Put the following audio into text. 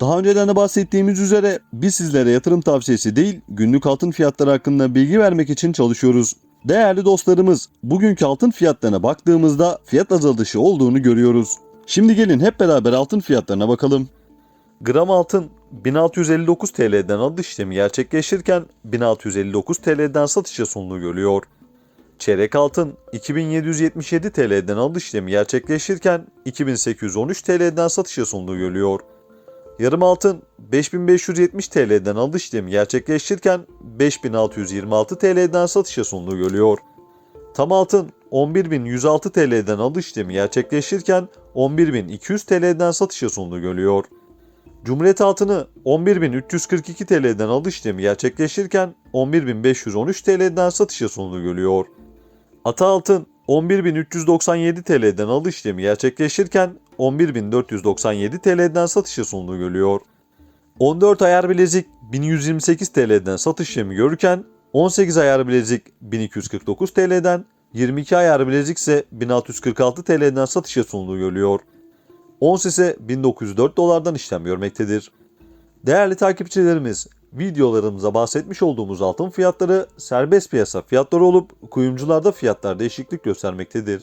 Daha önceden de bahsettiğimiz üzere biz sizlere yatırım tavsiyesi değil, günlük altın fiyatları hakkında bilgi vermek için çalışıyoruz. Değerli dostlarımız, bugünkü altın fiyatlarına baktığımızda fiyat azalışı olduğunu görüyoruz. Şimdi gelin hep beraber altın fiyatlarına bakalım. Gram altın 1659 TL'den alış işlemi gerçekleşirken 1659 TL'den satışa sunduğu görülüyor. Çeyrek altın 2777 TL'den alış işlemi gerçekleşirken 2813 TL'den satışa sunduğu görülüyor. Yarım altın 5570 TL'den alış işlemi gerçekleşirken 5626 TL'den satışa sunduğu görülüyor. Tam altın 11106 TL'den alış işlemi gerçekleşirken 11200 TL'den satışa sunduğu görülüyor. Cumhuriyet altını 11.342 TL'den alış işlemi gerçekleşirken 11.513 TL'den satışa sunduğu görülüyor. Ata altın 11.397 TL'den alış işlemi gerçekleşirken 11.497 TL'den satışa sunduğu görülüyor. 14 ayar bilezik 1128 TL'den satış işlemi görürken 18 ayar bilezik 1249 TL'den 22 ayar bilezik ise 1646 TL'den satışa sunduğu görülüyor. Ons ise 1904 dolardan işlem görmektedir. Değerli takipçilerimiz, videolarımıza bahsetmiş olduğumuz altın fiyatları serbest piyasa fiyatları olup kuyumcularda fiyatlar değişiklik göstermektedir.